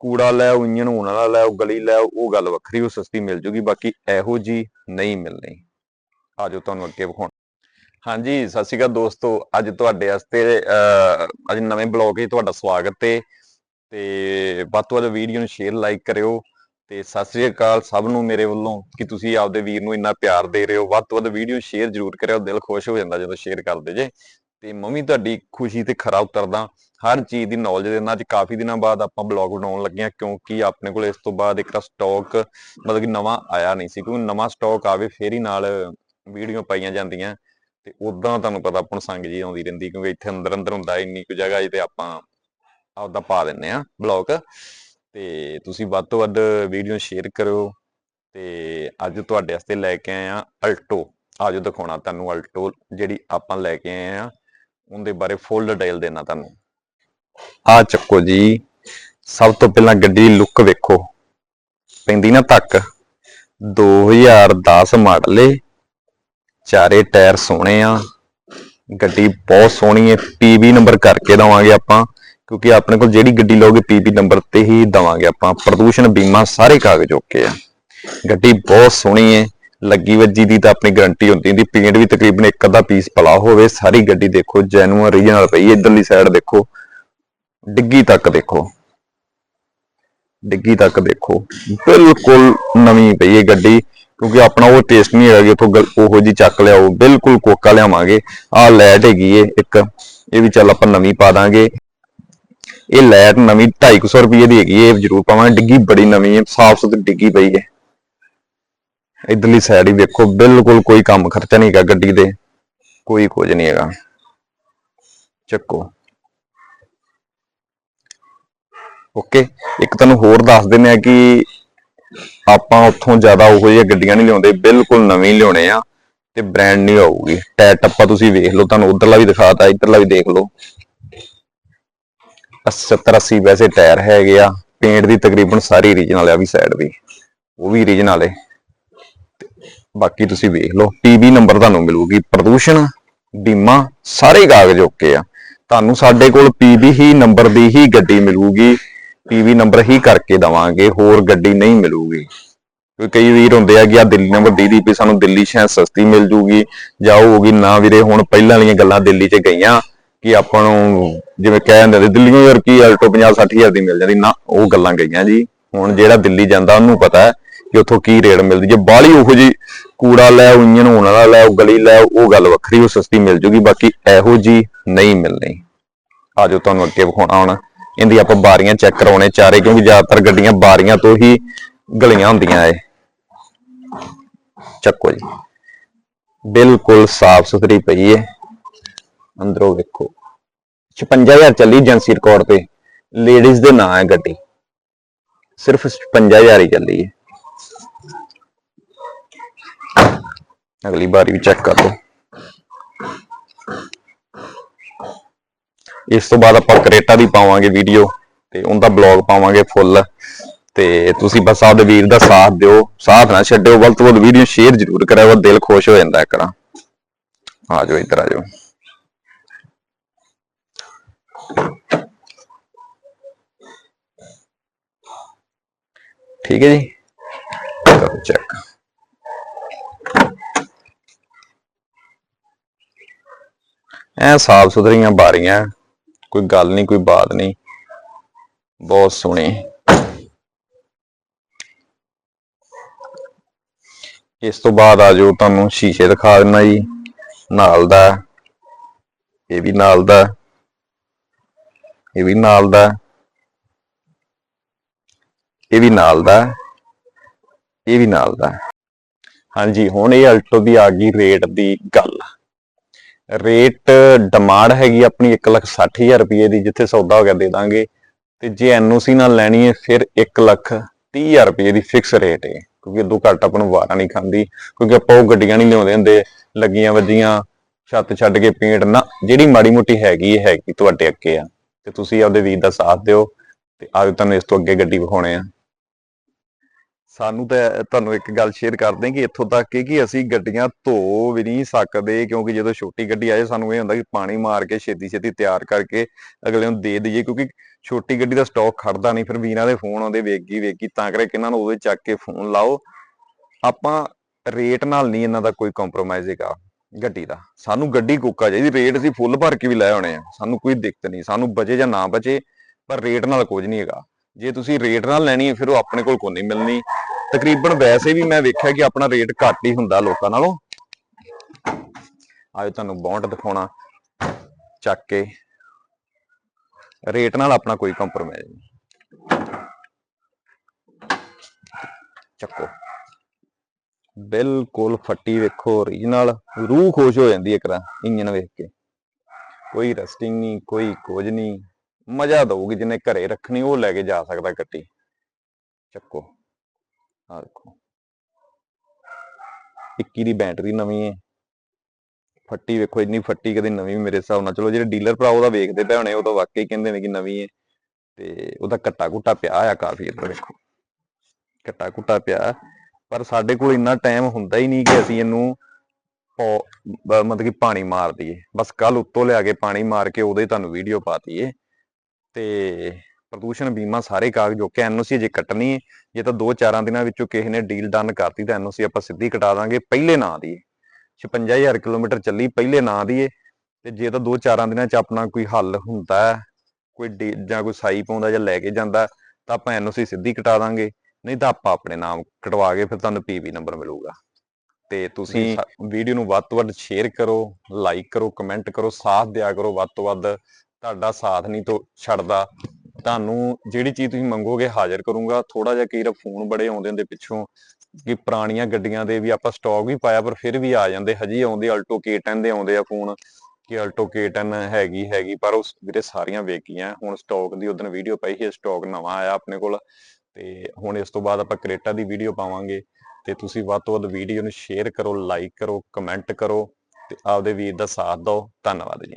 ਕੂੜਾ ਲੈ ਆਓ ਇੰਜਨ ਹੋਣ ਵਾਲਾ ਲੈ ਆਓ, ਗਲੀ ਲੈ ਉਹ ਗੱਲ ਵੱਖਰੀ, ਉਹ ਸਸਤੀ ਮਿਲ ਜੂਗੀ, ਬਾਕੀ ਇਹੋ ਜੀ ਨਹੀਂ ਮਿਲਣੀ। ਆਜੋ ਤੁਹਾਨੂੰ ਅੱਗੇ ਵਿਖਾਉਣ। ਹਾਂਜੀ, ਸਤਿ ਸ਼੍ਰੀ ਅਕਾਲ ਦੋਸਤੋ, ਅੱਜ ਤੁਹਾਡੇ ਵਾਸਤੇ ਅੱਜ ਨਵੇਂ ਬਲੌਗ 'ਚ ਤੁਹਾਡਾ ਸਵਾਗਤ ਹੈ ਤੇ ਵੱਧ ਤੋਂ ਵੱਧ ਵੀਡੀਓ ਨੂੰ ਸ਼ੇਅਰ, ਲਾਈਕ ਕਰਿਓ। ਤੇ ਸਤਿ ਸ਼੍ਰੀ ਅਕਾਲ ਸਭ ਨੂੰ ਮੇਰੇ ਵੱਲੋਂ, ਕਿ ਤੁਸੀਂ ਆਪਦੇ ਵੀਰ ਨੂੰ ਇੰਨਾ ਪਿਆਰ ਦੇ ਰਹੇ ਹੋ। ਵੱਧ ਤੋਂ ਵੱਧ ਵੀਡੀਓ ਸ਼ੇਅਰ ਜ਼ਰੂਰ ਕਰਿਓ, ਦਿਲ ਖੁਸ਼ ਹੋ ਜਾਂਦਾ ਜਦੋਂ ਸ਼ੇਅਰ ਕਰਦੇ ਜੇ। ਤੇ ਮੈਂ ਵੀ ਤੁਹਾਡੀ ਖੁਸ਼ੀ ਤੇ ਖਰਾ ਉਤਰਦਾ। ਹਰ ਚੀਜ਼ ਦੀ ਨੌਲੇਜ ਦੇਣਾ ਅੱਜ ਕਾਫੀ ਦਿਨਾਂ ਬਾਅਦ ਆਪਾਂ ਬਲੌਗ ਬਣਾਉਣ ਲੱਗੇ ਹਾਂ, ਕਿਉਂਕਿ ਆਪਣੇ ਕੋਲ ਇਸ ਤੋਂ ਬਾਅਦ ਇੱਕ ਸਟਾਕ ਮਤਲਬ ਕਿ ਨਵਾਂ ਆਇਆ ਨਹੀਂ ਸੀ, ਕਿਉਂਕਿ ਨਵਾਂ ਸਟਾਕ ਆਵੇ ਫੇਰ ਹੀ ਨਾਲ ਵੀਡੀਓ ਪਾਈਆਂ ਜਾਂਦੀਆਂ। ਤੇ ਉਦਾਂ ਤੁਹਾਨੂੰ ਪਤਾ ਆਪਾਂ ਸੰਗ ਜੀ ਆਉਂਦੀ ਰਹਿੰਦੀ, ਕਿਉਂਕਿ ਇੱਥੇ ਅੰਦਰ ਅੰਦਰ ਹੁੰਦਾ, ਇੰਨੀ ਕੁ ਜਗ੍ਹਾ 'ਚ ਆਪਾਂ ਆਪਦਾ ਪਾ ਦਿੰਨੇ ਆ ਬਲੌਗ ਤੇ ਤੁਸੀਂ ਵੱਧ ਤੋਂ ਵੱਧ ਵੀਡੀਓ ਸ਼ੇਅਰ ਕਰਿਓ। ਤੇ ਅੱਜ ਤੁਹਾਡੇ ਵਾਸਤੇ ਲੈ ਕੇ ਆਏ ਆ ਅਲਟੋ ਆਜੋ ਦਿਖਾਉਣਾ ਤੁਹਾਨੂੰ ਅਲਟੋ ਜਿਹੜੀ ਆਪਾਂ ਲੈ ਕੇ ਆਏ ਆ ਉਹਦੇ ਬਾਰੇ ਫੁੱਲ ਡਿਟੇਲ ਦੇਣਾ ਤੁਹਾਨੂੰ। ਆ ਚੱਕੋ ਜੀ, ਸਭ ਤੋਂ ਪਹਿਲਾਂ ਗੱਡੀ ਦੀ ਲੁੱਕ ਵੇਖੋ। ਪੈਂਦੀ ਨਾ ਤੱਕ। 2010 ਮਾਡਲ ਏ। ਚਾਰੇ ਟਾਇਰ ਸੋਹਣੇ ਆ। ਗੱਡੀ ਬਹੁਤ ਸੋਹਣੀ ਹੈ ਪੀਬੀ ਨੰਬਰ ਕਰਕੇ ਦਵਾਂਗੇ ਆਪਾਂ, ਕਿਉਂਕਿ ਆਪਣੇ ਕੋਲ ਜਿਹੜੀ ਗੱਡੀ ਲਓਗੇ ਪੀਬੀ ਨੰਬਰ ਤੇ ਹੀ ਦਵਾਂਗੇ ਆਪਾਂ। ਪ੍ਰਦੂਸ਼ਣ ਬੀਮਾ ਸਾਰੇ ਕਾਗਜ਼ ਓਕੇ ਆ। ਗੱਡੀ ਬਹੁਤ ਸੋਹਣੀ ਹੈ ਲੱਗੀ ਵੱਜੀ ਦੀ ਤਾਂ ਆਪਣੀ ਗਾਰੰਟੀ ਹੁੰਦੀ ਦੀ ਪੇਂਟ ਵੀ ਤਕਰੀਬਨ ਇੱਕ ਅੱਧਾ ਪੀਸ ਪਲਾ ਹੋਵੇ, ਸਾਰੀ ਗੱਡੀ ਦੇਖੋ ਜੈਨੂਅਨ ਓਰੀਜਨਲ ਪਈ ਹੈ। ਇੱਧਰਲੀ ਸਾਈਡ ਦੇਖੋ, ਡਿੱਗੀ ਤੱਕ ਦੇਖੋ, ਡਿੱਗੀ ਤੱਕ ਦੇਖੋ, ਬਿਲਕੁਲ ਨਵੀਂ ਪਈ ਹੈ ਗੱਡੀ, ਕਿਉਂਕਿ ਆਪਣਾ ਉਹ ਟੇਸਟ ਨਹੀਂ ਹੈਗਾ ਕਿ ਉਥੋਂ ਉਹੋ ਜੀ ਚੱਕ ਲਿਆਓ, ਬਿਲਕੁਲ ਕੋਕਾ ਲਿਆਵਾਂਗੇ, ਆਹ ਲੈਟ ਹੈਗੀ ਏ ਇੱਕ, ਇਹ ਵੀ ਚੱਲ ਆਪਾਂ ਨਵੀਂ ਪਾ ਦਾਂਗੇ, ਇਹ ਲੈਟ ਨਵੀਂ 250 ਰੁਪਏ ਦੀ ਹੈਗੀ ਏ ਇਹ ਜ਼ਰੂਰ ਪਾਵਾਂਗੇ, ਡਿੱਗੀ ਬੜੀ ਨਵੀਂ ਹੈ ਸਾਫ਼ ਸੁਥਰੀ ਡਿੱਗੀ ਪਈ ਹੈ ਇਧਰਲੀ ਸਾਈਡ ਹੀ ਵੇਖੋ, ਬਿਲਕੁਲ ਕੋਈ ਕੰਮ ਖਰਚਾ ਨਹੀਂ ਹੈਗਾ ਗੱਡੀ ਦੇ। ਕੋਈ ਕੁਝ ਨਹੀਂ ਹੈਗਾ। ਚੱਕੋ। ਓਕੇ ਇੱਕ ਤੁਹਾਨੂੰ ਹੋਰ ਦੱਸ ਦਿੰਦੇ ਆ ਕਿ ਆਪਾਂ ਉੱਥੋਂ ਜ਼ਿਆਦਾ ਉਹੋ ਜਿਹੀਆਂ ਗੱਡੀਆਂ ਨਹੀਂ ਲਿਆਉਂਦੇ, ਬਿਲਕੁਲ ਨਵੀਂ ਲਿਆਉਣੇ ਆ ਤੇ ਬ੍ਰਾਂਡ ਨਹੀਂ ਆਊਗੀ। ਟਾਇਰ ਟੱਪਾ ਤੁਸੀਂ ਵੇਖ ਲਓ, ਤੁਹਾਨੂੰ ਉਧਰਲਾ ਵੀ ਦਿਖਾਤਾ, ਇਧਰਲਾ ਵੀ ਦੇਖ ਲਓ। 70 80 ਵੈਸੇ ਟਾਇਰ ਹੈਗੇ ਆ ਪੇਂਟ ਦੀ ਤਕਰੀਬਨ ਸਾਰੀ ਰੀਜਨਲ ਆ ਵੀ ਸਾਈਡ ਦੀ। ਉਹ ਵੀ ਰੀਜਨਲ ਹੈ ਬਾਕੀ ਤੁਸੀਂ ਵੇਖ ਲਓ ਪੀਬੀ ਨੰਬਰ ਤੁਹਾਨੂੰ ਮਿਲੂਗੀ ਪ੍ਰਦੂਸ਼ਣ ਬੀਮਾ ਸਾਰੇ ਕਾਗਜ਼ ਓਕੇ ਆ। ਤੁਹਾਨੂੰ ਸਾਡੇ ਕੋਲ ਪੀਬੀ ਹੀ ਨੰਬਰ ਦੀ ਹੀ ਗੱਡੀ ਮਿਲੂਗੀ ਪੀਵੀ ਨੰਬਰ ਹੀ ਕਰਕੇ ਦਵਾਂਗੇ ਹੋਰ ਗੱਡੀ ਨਹੀਂ ਮਿਲੂਗੀ। ਕਿਉਂਕਿ ਕਈ ਵੀਰ ਹੁੰਦੇ ਆ ਕਿ ਆ ਦਿੱਲੀ ਨੰਬਰ ਦੇ ਦੀ ਵੀ ਸਾਨੂੰ ਦਿੱਲੀ ਸ਼ਾਇਦ ਸਸਤੀ ਮਿਲ ਜੂਗੀ ਜਾਂ ਉਹ ਹੋਗੀ ਨਾ ਵੀਰੇ ਹੁਣ ਪਹਿਲਾਂ ਵਾਲੀਆਂ ਗੱਲਾਂ ਦਿੱਲੀ 'ਚ ਗਈਆਂ ਕਿ ਆਪਾਂ ਨੂੰ ਜਿਵੇਂ ਕਹਿ ਦਿੰਦੇ ਸੀ, ਦਿੱਲੀੋਂ ਯਾਰ ਕੀ ਅਲਟੋ 50 60 ਹਜ਼ਾਰ ਦੀ ਮਿਲ ਜਾਂਦੀ ਨਾ ਉਹ ਗੱਲਾਂ ਗਈਆਂ ਜੀ। ਹੁਣ ਜਿਹੜਾ ਦਿੱਲੀ ਜਾਂਦਾ ਉਹਨੂੰ ਪਤਾ ਹੈ ਕਿ ਉੱਥੋਂ ਕੀ ਰੇਟ ਮਿਲਦੀ ਜੇ ਬਾਹਲੀ ਉਹੋ ਜੀ ਕੂੜਾ ਲੈ ਆਓ ਇੰਜਨ ਹੋਣ ਵਾਲਾ ਲੈ ਉਹ ਗਲੀ ਲੈ ਉਹ ਗੱਲ ਵੱਖਰੀ, ਉਹ ਸਸਤੀ ਮਿਲ ਜੂਗੀ, ਬਾਕੀ ਇਹੋ ਜੀ ਨਹੀਂ ਮਿਲਣੀ। ਆਜੋ ਤੁਹਾਨੂੰ ਅੱਗੇ ਵਿਖਾਉਣਾ ਹੁਣ। ਇਹਦੀ ਆਪਾਂ ਬਾਰੀਆਂ ਚੈੱਕ ਕਰਾਉਣੇ ਚਾਰੇ, ਕਿਉਂਕਿ ਜ਼ਿਆਦਾਤਰ ਗੱਡੀਆਂ ਬਾਰੀਆਂ ਤੋਂ ਹੀ ਗਲੀਆਂ ਹੁੰਦੀਆਂ ਏ ਚੱਕੋ ਜੀ। ਬਿਲਕੁਲ ਸਾਫ਼ ਸੁਥਰੀ ਪਈ ਏ। ਅੰਦਰੋਂ ਵੇਖੋ। 56000 ਚੱਲੀ ਏਜੰਸੀ ਰਿਕਾਰਡ ਤੇ। ਲੇਡੀਜ਼ ਦੇ ਨਾਂ ਹੈ ਗੱਡੀ। ਸਿਰਫ 56000 ਹੀ ਚੱਲੀ ਏ। ਅਗਲੀ ਵਾਰੀ ਵੀ ਚੈੱਕ ਕਰ ਲਓ। ਇਸ ਤੋਂ ਬਾਅਦ ਆਪਾਂ ਕਰੇਟਾ ਦੀ ਪਾਵਾਂਗੇ ਵੀਡੀਓ ਤੇ ਉਹਦਾ ਬਲੌਗ ਪਾਵਾਂਗੇ ਫੁੱਲ ਤੇ ਤੁਸੀਂ ਬਸ ਆਪਦੇ ਵੀਰ ਦਾ ਸਾਥ ਦਿਓ, ਸਾਥ ਨਾ ਛੱਡਿਓ, ਵੱਧ ਤੋਂ ਵੱਧ ਵੀਡੀਓ ਸ਼ੇਅਰ ਜ਼ਰੂਰ ਕਰਿਓ, ਦਿਲ ਖੁਸ਼ ਹੋ ਜਾਂਦਾ ਇੱਕ ਨਾ ਆ ਜਾਓ, ਇੱਧਰ ਆ ਜਾਓ। ਠੀਕ ਹੈ ਜੀ? ਚੈੱਕ ਐ ਸਾਫ਼ ਸੁਥਰੀਆਂ ਬਾਰੀਆਂ, ਕੋਈ ਗੱਲ ਨਹੀਂ, ਕੋਈ ਬਾਤ ਨਹੀਂ। ਬਹੁਤ ਸੋਹਣੀ। ਇਸ ਤੋਂ ਬਾਅਦ ਆ ਜਾਓ ਤੁਹਾਨੂੰ ਸ਼ੀਸ਼ੇ ਦਿਖਾ ਦਿੰਦਾ ਜੀ, ਨਾਲ ਦਾ, ਇਹ ਵੀ ਨਾਲ ਦਾ, ਇਹ ਵੀ ਨਾਲ ਦਾ, ਇਹ ਵੀ ਨਾਲ ਦਾ, ਇਹ ਵੀ ਨਾਲ ਦਾ। ਹਾਂਜੀ, ਹੁਣ ਇਹ ਅਲਟੋ ਦੀ ਆ ਗਈ ਰੇਟ ਦੀ ਗੱਲ। ਰੇਟ ਡਿਮਾਂਡ ਹੈਗੀ ਆਪਣੀ 160000 ਰੁਪਏ ਦੀ, ਜਿੱਥੇ ਸੌਦਾ ਹੋ ਗਿਆ ਦੇ ਦਾਂਗੇ। ਤੇ ਜੇ ਐਨਓਸੀ ਨਾਲ ਲੈਣੀ ਹੈ, ਫਿਰ 130000 ਰੁਪਏ ਦੀ ਫਿਕਸ ਰੇਟ ਹੈ। ਕਿਉਂਕਿ ਇਦੋਂ ਘੱਟ ਆਪਾਂ ਨੂੰ ਵਾਰਾ ਨਹੀਂ ਖਾਂਦੀ, ਕਿਉਂਕਿ ਆਪਾਂ ਉਹ ਗੱਡੀਆਂ ਨਹੀਂ ਲਿਆਉਂਦੇ ਹੁੰਦੇ, ਲੱਗੀਆਂ ਵੱਜੀਆਂ, ਛੱਤ ਛੱਡ ਕੇ ਪੇਂਟ ਨਾ, ਜਿਹੜੀ ਮਾੜੀ ਮੋਟੀ ਹੈਗੀ ਹੈ, ਹੈਗੀ ਤੁਹਾਡੇ ਅੱਗੇ ਆ। ਤੇ ਤੁਸੀਂ ਆਪਦੇ ਵੀਰ ਦਾ ਸਾਥ ਦਿਓ, ਤੇ ਆਜੋ ਤੁਹਾਨੂੰ ਇਸ ਤੋਂ ਅੱਗੇ ਗੱਡੀ ਵਿਖਾਉਣੇ ਆ। ਸਾਨੂੰ ਤਾਂ ਤੁਹਾਨੂੰ ਇੱਕ ਗੱਲ ਸ਼ੇਅਰ ਕਰਦੇ ਕਿ ਇੱਥੋਂ ਤੱਕ ਕਿ ਅਸੀਂ ਗੱਡੀਆਂ ਧੋ ਵੀ ਨਹੀਂ ਸਕਦੇ, ਕਿਉਂਕਿ ਜਦੋਂ ਛੋਟੀ ਗੱਡੀ ਆਏ ਸਾਨੂੰ ਇਹ ਹੁੰਦਾ ਕਿ ਪਾਣੀ ਮਾਰ ਕੇ ਛੇਤੀ ਛੇਤੀ ਤਿਆਰ ਕਰਕੇ ਅਗਲੇ ਨੂੰ ਦੇ ਦਈਏ, ਕਿਉਂਕਿ ਛੋਟੀ ਗੱਡੀ ਦਾ ਸਟਾਕ ਖੜਦਾ ਨਹੀਂ, ਫਿਰ ਵੀਰਾਂ ਦੇ ਫੋਨ ਆਉਂਦੇ ਵੇਗੀ ਵੇਗੀ ਤਾਂ ਕਰਕੇ ਇਹਨਾਂ ਨੂੰ ਉਹਦੇ ਚੱਕ ਕੇ ਫੋਨ ਲਾਓ। ਆਪਾਂ ਰੇਟ ਨਾਲ ਨਹੀਂ ਇਹਨਾਂ ਦਾ ਕੋਈ ਕੰਪਰੋਮਾਈਜ਼ ਹੈਗਾ ਗੱਡੀ ਦਾ। ਸਾਨੂੰ ਗੱਡੀ ਕੋਕਾ ਚਾਹੀਦੀ ਰੇਟ ਅਸੀਂ ਫੁੱਲ ਭਰ ਕੇ ਵੀ ਲੈ ਆਉਣੇ ਆ, ਸਾਨੂੰ ਕੋਈ ਦਿੱਕਤ ਨਹੀਂ, ਸਾਨੂੰ ਬਚੇ ਜਾਂ ਨਾ ਬਚੇ, ਪਰ ਰੇਟ ਨਾਲ ਕੁਝ ਨਹੀਂ ਹੈਗਾ। ਜੇ ਤੁਸੀਂ ਰੇਟ ਨਾਲ ਲੈਣੀ ਹੈ, ਫਿਰ ਉਹ ਆਪਣੇ ਕੋਲ ਕੋਈ ਨਹੀਂ ਮਿਲਣੀ। ਤਕਰੀਬਨ ਵੈਸੇ ਵੀ ਮੈਂ ਵੇਖਿਆ ਕਿ ਆਪਣਾ ਰੇਟ ਘੱਟ ਹੀ ਹੁੰਦਾ ਲੋਕਾਂ ਨਾਲੋਂ। ਆਜੋ ਤੁਹਾਨੂੰ ਬੌਂਡ ਦਿਖਾਉਣਾ, ਚੱਕ ਕੇ। ਰੇਟ ਨਾਲ ਆਪਣਾ ਕੋਈ ਕੰਪਰੋਮਾਈਜ਼ ਨਹੀਂ। ਚੱਕੋ। ਬਿਲਕੁਲ ਫੱਟੀ ਵੇਖੋ ਓਰੀਜਨਲ ਰੂਹ ਖੁਸ਼ ਹੋ ਜਾਂਦੀ ਹੈ ਕਰਾ ਇੰਜਨ ਵੇਖ ਕੇ। ਕੋਈ ਰਸਟਿੰਗ ਨਹੀਂ, ਕੋਈ ਕੁਝ ਨਹੀਂ। ਮਜ਼ਾ ਦਊਗੀ, ਜਿੰਨੇ ਘਰੇ ਰੱਖਣੀ, ਉਹ ਲੈ ਕੇ ਜਾ ਸਕਦਾ ਗੱਡੀ। ਚੱਕੋ। ਆ ਦੇਖੋ। 21 ਦੀ ਬੈਟਰੀ ਨਵੀਂ ਹੈ ਫੱਟੀ ਵੇਖੋ, ਇੰਨੀ ਫੱਟੀ ਕਦੇ ਨਵੀਂ ਮੇਰੇ ਹਿਸਾਬ ਨਾਲ। ਚਲੋ, ਜਿਹੜੇ ਡੀਲਰ ਭਰਾ ਉਹਦਾ ਵੇਖਦੇ ਪਏ ਹੋਣੇ, ਉਹ ਤਾਂ ਵਾਕਈ ਕਹਿੰਦੇ ਨੇ ਕਿ ਨਵੀਂ ਹੈ ਤੇ ਉਹਦਾ ਕੱਟਾ ਕੁੱਟਾ ਪਿਆ ਆ ਕਾਫੀ, ਇੱਧਰ ਵੇਖੋ। ਕੱਟਾ ਕੁੱਟਾ ਪਿਆ। ਪਰ ਸਾਡੇ ਕੋਲ ਇੰਨਾ ਟਾਈਮ ਹੁੰਦਾ ਹੀ ਨਹੀਂ ਕਿ ਅਸੀਂ ਇਹਨੂੰ ਮਤਲਬ ਕਿ ਪਾਣੀ ਮਾਰ ਦਈਏ। ਬਸ ਕੱਲ ਉੱਤੋਂ ਲਿਆ ਕੇ ਪਾਣੀ ਮਾਰ ਕੇ ਉਹਦੇ ਤੁਹਾਨੂੰ ਵੀਡੀਓ ਪਾ ਦਈਏ। ਤੇ ਪ੍ਰਦੂਸ਼ਣ ਬੀਮਾ ਸਾਰੇ ਕਾਗਜ਼ ਓਕੇ ਐਨਓਸੀ ਜੇ ਕੱਟਣੀ ਹੈ ਜੇ ਤਾਂ 2-4 ਦਿਨਾਂ ਵਿੱਚੋਂ ਕਿਸੇ ਨੇ ਡੀਲ ਡਨ ਕਰਤੀ ਤਾਂ ਐਨਓਸੀ ਆਪਾਂ ਸਿੱਧੀ ਕਟਾ ਦਾਂਗੇ ਪਹਿਲੇ ਨਾਂ ਦੀ 56000 ਕਿਲੋਮੀਟਰ ਚੱਲੀ ਪਹਿਲੇ ਨਾਂ ਦੀ ਏ। ਤੇ ਜੇ ਤਾਂ 2-4 ਦਿਨਾਂ ਚ ਆਪਣਾ ਕੋਈ ਹੱਲ ਹੁੰਦਾ ਕੋਈ ਜਾਂ ਕੋਈ ਸਾਈ ਪਾਉਂਦਾ ਜਾਂ ਲੈ ਕੇ ਜਾਂਦਾ ਤਾਂ ਆਪਾਂ ਐਨਓਸੀ ਸਿੱਧੀ ਕਟਾ ਦਾਂਗੇ। ਨਹੀਂ ਤਾਂ ਆਪਾਂ ਆਪਣੇ ਨਾਮ ਕਟਵਾ ਕੇ ਫਿਰ ਤੁਹਾਨੂੰ ਪੀਵੀ ਨੰਬਰ ਮਿਲੂਗਾ। ਤੇ ਤੁਸੀਂ ਵੀਡੀਓ ਨੂੰ ਵੱਧ ਤੋਂ ਵੱਧ ਸ਼ੇਅਰ ਕਰੋ ਲਾਈਕ ਕਰੋ ਕਮੈਂਟ ਕਰੋ ਸਾਥ ਦਿਆ ਕਰੋ ਵੱਧ ਤੋਂ ਵੱਧ। ਤੁਹਾਡਾ ਸਾਥ ਨਹੀਂ ਤੋਂ ਛੱਡਦਾ। ਤੁਹਾਨੂੰ ਜਿਹੜੀ ਚੀਜ਼ ਤੁਸੀਂ ਮੰਗੋਗੇ ਹਾਜ਼ਰ ਕਰੂੰਗਾ। ਥੋੜਾ ਜਿਹਾ ਕਈ ਵਾਰ ਫੋਨ ਬੜੇ ਆਉਂਦੇ ਹੁੰਦੇ ਪਿੱਛੋਂ ਕਿ ਪੁਰਾਣੀਆਂ ਗੱਡੀਆਂ ਦੇ ਵੀ ਆਪਾਂ ਸਟਾਕ ਵੀ ਪਾਇਆ, ਪਰ ਫਿਰ ਵੀ ਆ ਜਾਂਦੇ। ਹਜੇ ਆਉਂਦੇ ਅਲਟੋ K10 ਦੇ ਆਉਂਦੇ ਆ ਫੋਨ ਕਿ ਅਲਟੋ K10 ਹੈਗੀ ਹੈਗੀ। ਪਰ ਉਸ ਵੀਰੇ ਸਾਰੀਆਂ ਵੇਚੀਆਂ ਹੁਣ ਸਟਾਕ ਦੀ ਉਦੋਂ ਵੀਡੀਓ ਪਾਈ ਸੀ ਸਟਾਕ ਨਵਾਂ ਆਇਆ ਆਪਣੇ ਕੋਲ। ਤੇ ਹੁਣ ਇਸ ਤੋਂ ਬਾਅਦ ਆਪਾਂ ਕਰੇਟਾ ਦੀ ਵੀਡੀਓ ਪਾਵਾਂਗੇ। ਤੇ ਤੁਸੀਂ ਵੱਧ ਤੋਂ ਵੱਧ ਵੀਡੀਓ ਨੂੰ ਸ਼ੇਅਰ ਕਰੋ ਲਾਈਕ ਕਰੋ ਕਮੈਂਟ ਕਰੋ ਤੇ ਆਪਦੇ ਵੀਰ ਦਾ ਸਾਥ ਦਿਓ। ਧੰਨਵਾਦ ਜੀ।